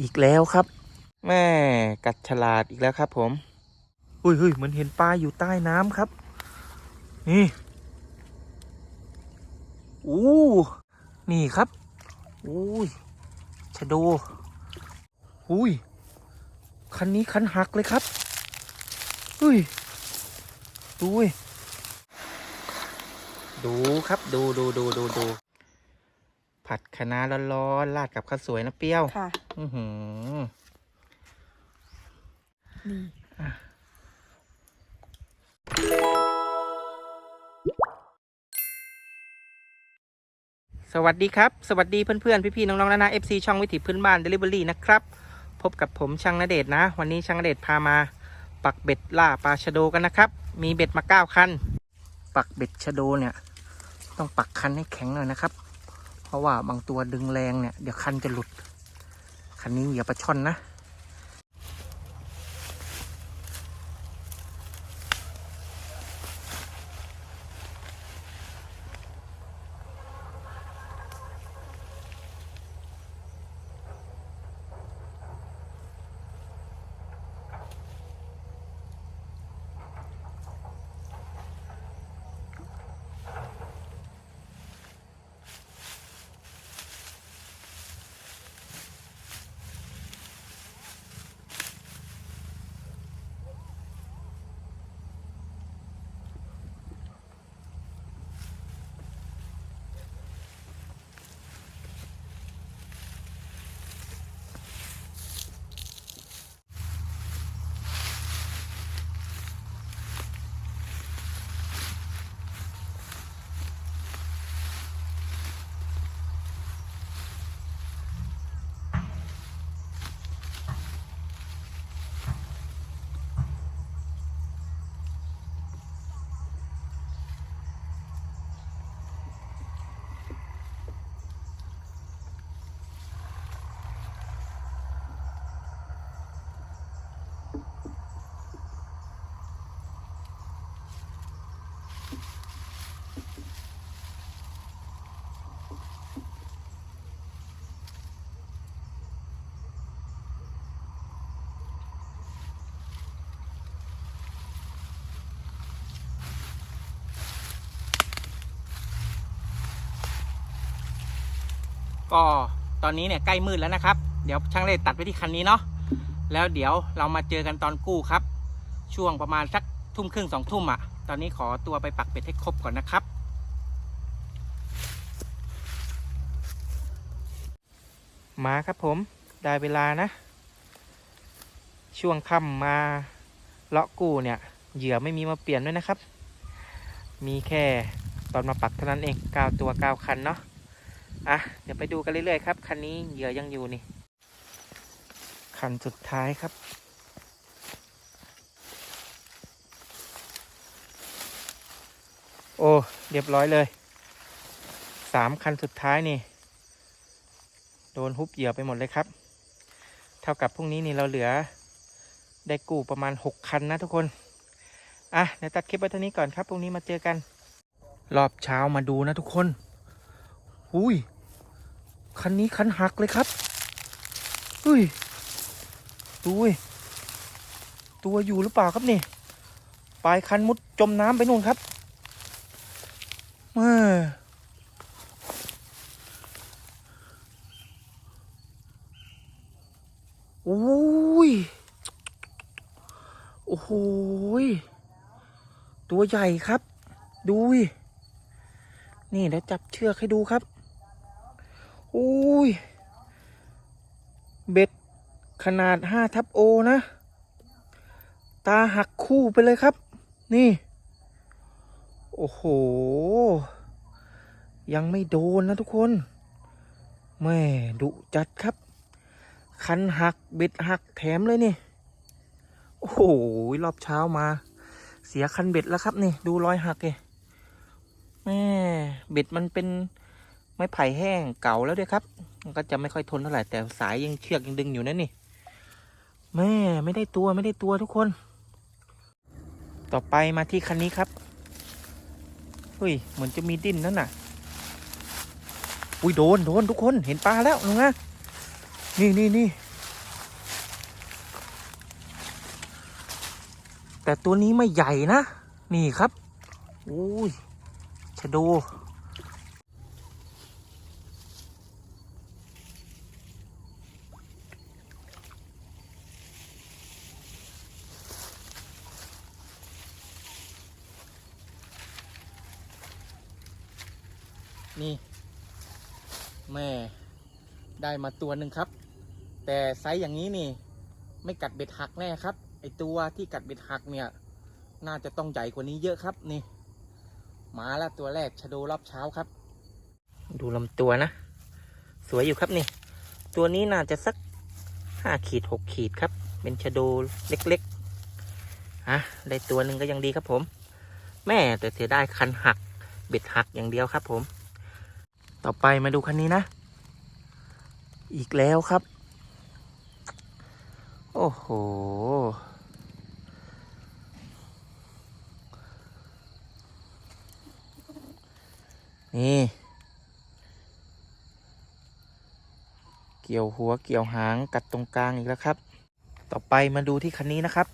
อีกแล้วครับ แม่กัดฉลาดอีกแล้วครับ ผมอุ้ยเฮ้ยเหมือนเห็นปลาอยู่ใต้น้ำครับ นี่อู้นี่ครับอุ้ยชะโดอุ้ยคันนี้คันหักเลยครับอุ้ยดูเว้ยดูครับดูดูดูดูดูผัดคะน้าร้อนๆราดกับข้าวสวยนะเปรี้ยวค่ะ อือหือนี่สวัสดีครับ สวัสดีเพื่อนๆ พี่ๆ น้องๆนานา FC ช่องวิถีพื้นบ้าน Delivery นะครับ พบกับผมช่างนเดชนะ วันนี้ช่างนเดชพามาปักเบ็ดล่าปลาชะโดกันนะครับ มีเบ็ดมาเก้าคัน ปักเบ็ดชะโดเนี่ย ต้องปักคันให้แข็งหน่อยนะครับ เพราะว่าบางตัวดึงแรงเนี่ย เดี๋ยวคันจะหลุด คันนี้เหยื่อปลาช่อนนะ ก็ตอนนี้เนี่ยใกล้มืดแล้วนะครับ เดี๋ยวช่างเลตัดไปที่คันนี้เนาะแล้วเดี๋ยวเรามาเจอกันตอนกู้ครับ ช่วงประมาณสักทุ่มครึ่งสองทุ่มอะ่ะ ตอนนี้ขอตัวไปปักเป็ดให้ครบก่อนนะครับ มาครับผมได้เวลานะ ช่วงค่ำมาเลาะกู้เนี่ยเหยื่อไม่มีมาเปลี่ยนด้วยนะครับ มีแค่ตอนมาปักเท่านั้นเอง9ตัว9คันเนาะ อะ เดี๋ยวไปดูกันเรื่อยๆครับ คันนี้เหยื่อยังอยู่นี่ คันสุดท้ายครับ โอ้ เรียบร้อยเลย สามคันสุดท้ายนี่ โดนฮุบเหยื่อไปหมดเลยครับ เท่ากับพรุ่งนี้นี่เราเหลือ ได้กู้ประมาณหกคันนะทุกคน อะ เดี๋ยวตัดคลิปไว้เท่านี้ก่อนครับ พรุ่งนี้มาเจอกัน รอบเช้ามาดูนะทุกคน อุ้ย คันนี้คันหักเลยครับอุ้ยดูว้ยตัวอยู่หรือเปล่าครับนี่ปลายคันมุดจมน้ำไปนู่นครับเออโอ้ย โอ้โหตัวใหญ่ครับ ดูดินี่เดี๋ยวจับเชือกให้ดูครับ อุ้ย เบ็ดขนาดห้าทับโอนะ ตาหักคู่ไปเลยครับ นี่ โอ้โห ยังไม่โดนนะทุกคน แม่ดุจัดครับ คันหักเบ็ดหักแถมเลยนี่ โอ้โห รอบเช้ามา เสียคันเบ็ดแล้วครับนี่ ดูรอยหักเลยแม่เบ็ดมันเป็น ไม้ไผ่แห้งเก่าแล้วด้วยครับก็จะไม่ค่อยทนเท่าไหร่แต่สายยังเชือกยังดึงอยู่นั่นนี่แม่ไม่ได้ตัวไม่ได้ตัวทุกคน ต่อไปมาที่คันนี้ครับเฮ้ยเหมือนจะมีดิ้นนั่นน่ะ อุ้ยโดนโดนทุกคนเห็นปลาแล้วนะนี่นี่นี่แต่ตัวนี้ไม่ใหญ่นะ นี่ครับอุ้ยชะโด นี่ แม่ได้มาตัวหนึ่งครับ แต่ไซส์อย่างนี้นี่ ไม่กัดเบ็ดหักแน่ครับ ไอตัวที่กัดเบ็ดหักเนี่ย น่าจะต้องใหญ่กว่านี้เยอะครับนี่มาแล้วตัวแรกชะโดรอบเช้าครับ ดูลำตัวนะ สวยอยู่ครับนี่ ตัวนี้น่าจะสักห้าขีดหกขีดครับ เป็นชะโดเล็กๆอะได้ตัวหนึ่งก็ยังดีครับผม แม่แต่เสียได้คันหัก เบ็ดหักอย่างเดียวครับผม ต่อไปมาดูคันนี้นะ อีกแล้วครับ โอ้โห นี่ เกี่ยวหัวเกี่ยวหางกัดตรงกลางอีกแล้วครับ ต่อไปมาดูที่คันนี้นะครับ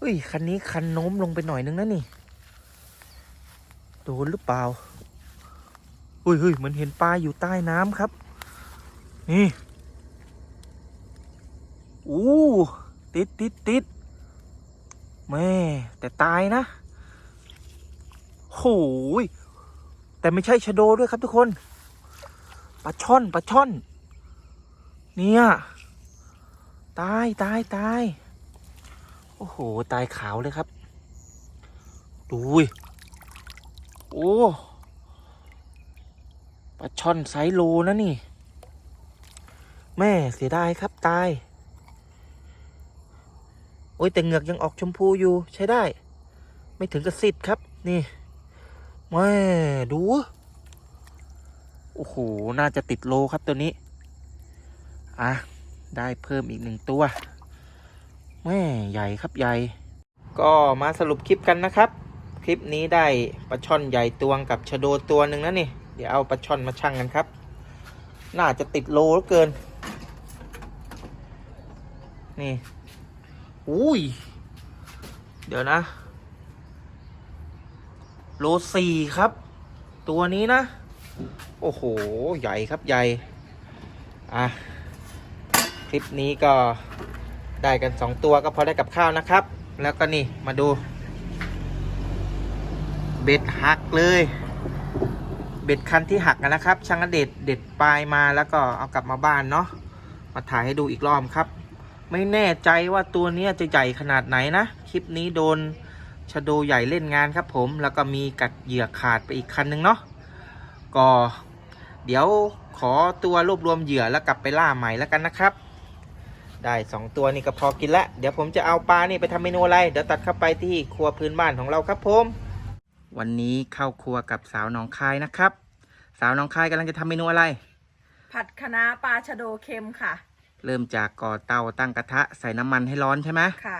อุ้ยคันนี้คันโน้มลงไปหน่อยนึงนะนี่ โดนหรือเปล่า อุ้ยเฮ้ยเหมือนเห็นปลาอยู่ใต้น้ำครับ นี่อู้ติดติดติดแม่แต่ตายนะโหยแต่ไม่ใช่ชะโดด้วยครับทุกคนปลาช่อนปลาช่อน เนี่ย ตายตายตายโอ้โห ตายขาวเลยครับดูยโอ้ ปลาช่อนไซโลนะนี่ แม่เสียดายครับตาย โอ้ยแต่เหงือกยังออกชมพูอยู่ใช้ได้ ไม่ถึงกับสิทธ์ครับนี่ แม่ดู โอ้โห น่าจะติดโลครับตัวนี้ อะ ได้เพิ่มอีกหนึ่งตัว แม่ใหญ่ครับใหญ่ ก็มาสรุปคลิปกันนะครับ คลิปนี้ได้ปลาช่อนใหญ่ตวงกับชะโดตัวหนึ่งนะนี่ เดี๋ยวเอาปลาช่อนมาชั่งกันครับ น่าจะติดโลเหลือเกิน นี่ อุ้ย เดี๋ยวนะ โลสี่ครับ ตัวนี้นะ โอ้โห ใหญ่ครับใหญ่ อะ คลิปนี้ก็ได้กันสองตัวก็พอได้กับข้าวนะครับ แล้วก็นี่มาดู เบ็ดหักเลย เบ็ดคันที่หักนะครับช่างเด็ดเด็ดปลายมาแล้วก็เอากลับมาบ้านเนาะมาถ่ายให้ดูอีกรอบครับ ไม่แน่ใจว่าตัวนี้จะใหญ่ขนาดไหนนะ คลิปนี้โดนชะโดใหญ่เล่นงานครับผม แล้วก็มีกัดเหยื่อขาดไปอีกคันนึงเนาะก็เดี๋ยวขอตัวรวบรวมเหยื่อแล้วกลับไปล่าใหม่แล้วกันนะครับ ได้สองตัวนี่ก็พอกินละเดี๋ยวผมจะเอาปลานี่ไปทำเมนูอะไร เดี๋ยวตัดเข้าไปที่ครัวพื้นบ้านของเราครับผม วันนี้เข้าครัวกับสาวหนองคายนะครับ สาวหนองคายกำลังจะทำเมนูอะไร ผัดคะน้าปลาชะโดเค็มค่ะ เริ่มจากก่อเตาตั้งกระทะใส่น้ำมันให้ร้อนใช่ไหมค่ะ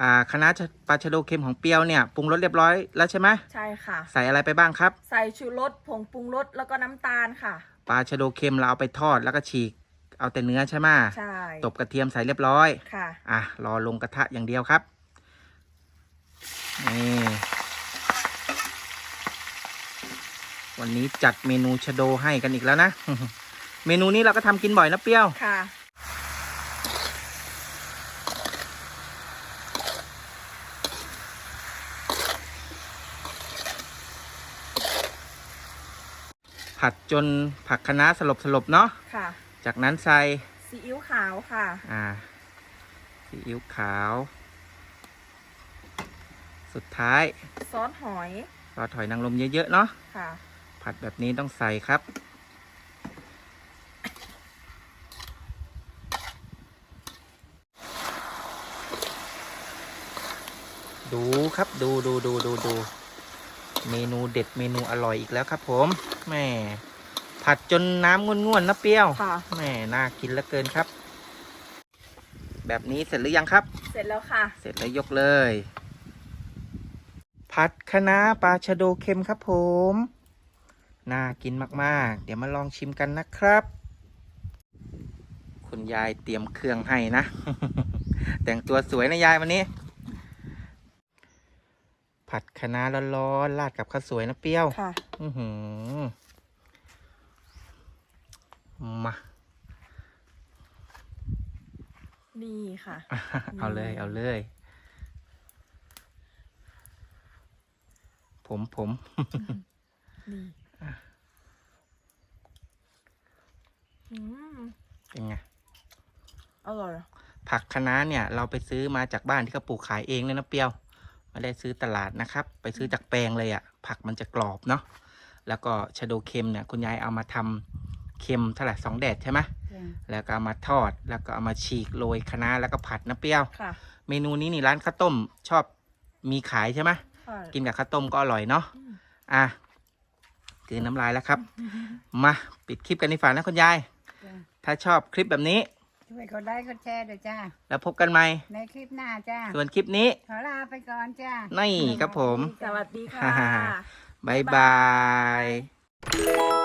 อ่าคณะปลาชะโดเค็มของเปรียวเนี่ยปรุงรสเรียบร้อยแล้วใช่ไหมใช่ค่ะ ใส่อะไรไปบ้างครับ ใส่ชูรสผงปรุงรสแล้วก็น้ำตาลค่ะปลาชะโดเค็มเราเอาไปทอดแล้วก็ฉีกเอาแต่เนื้อใช่ไหมใช่ตบกระเทียมใส่เรียบร้อยค่ะ อะรอลงกระทะอย่างเดียวครับนี่ วันนี้จัดเมนูชะโดให้กันอีกแล้วนะ เมนูนี้เราก็ทำกินบ่อยนะเปรี้ยว ค่ะ ผัดจนผักคะน้าสลบสลบๆเนาะ ค่ะ จากนั้นใส่ ซีอิ๊วขาวค่ะ อ่า ซีอิ๊วขาว สุดท้ายซอสหอย รอถอยนางรมเยอะๆเนาะ ค่ะ ผัดแบบนี้ต้องใส่ครับ ดูครับดูดูดูดูดูเมนูเด็ดเมนูอร่อยอีกแล้วครับ ผมแหม่ผัดจนน้ำง่วนๆนะเปรี้ยวค่ะแหม่น่ากินเหลือเกินครับ แบบนี้เสร็จหรือยังครับ เสร็จแล้วค่ะ เสร็จแล้วยกเลย ผัดคะน้าปลาชะโดเค็มครับผม น่ากินมากๆ เดี๋ยวมาลองชิมกันนะครับ คุณยายเตรียมเครื่องให้นะ แต่งตัวสวยนะยายวันนี้ ผัดคะน้าร้อนๆราดกับข้าวสวยนะเปรี้ยวค่ะอือหือมา นี่ค่ะ เอาเลย เอาเลย ผมผมนี่อืม เป็นไง อร่อย ผักคะน้าเนี่ย เราไปซื้อมาจากบ้านที่เขาปลูกขายเองเลยนะเปรี้ยว ไม่ได้ซื้อตลาดนะครับ ไปซื้อจากแปลงเลยอะ่ะ ผักมันจะกรอบเนาะ แล้วก็ชะโดเค็มเนี่ยคุณยายเอามาทำเค็มเท่าไหร่สองแดดใช่ไหมจ้ะแล้วก็เอามาทอด แล้วก็เอามาฉีกโรยคะน้าแล้วก็ผัดนะเปรี้ยวค่ะเมนูนี้นี่ร้านข้าวต้มชอบมีขายใช่ไหมค่ะกินกับข้าวต้มก็อร่อยเนาะอืมอะ กลืนน้ำลายแล้วครับ มาปิดคลิปกันในฝันนะคุณยายจ้ะถ้าชอบคลิปแบบนี้ ช่วยกดไลค์กดแชร์ด้วยจ้า แล้วพบกันใหม่ ในคลิปหน้าจ้า ส่วนคลิปนี้ ขอลาไปก่อนจ้านี่ครับผม สวัสดีค่ะบายบาย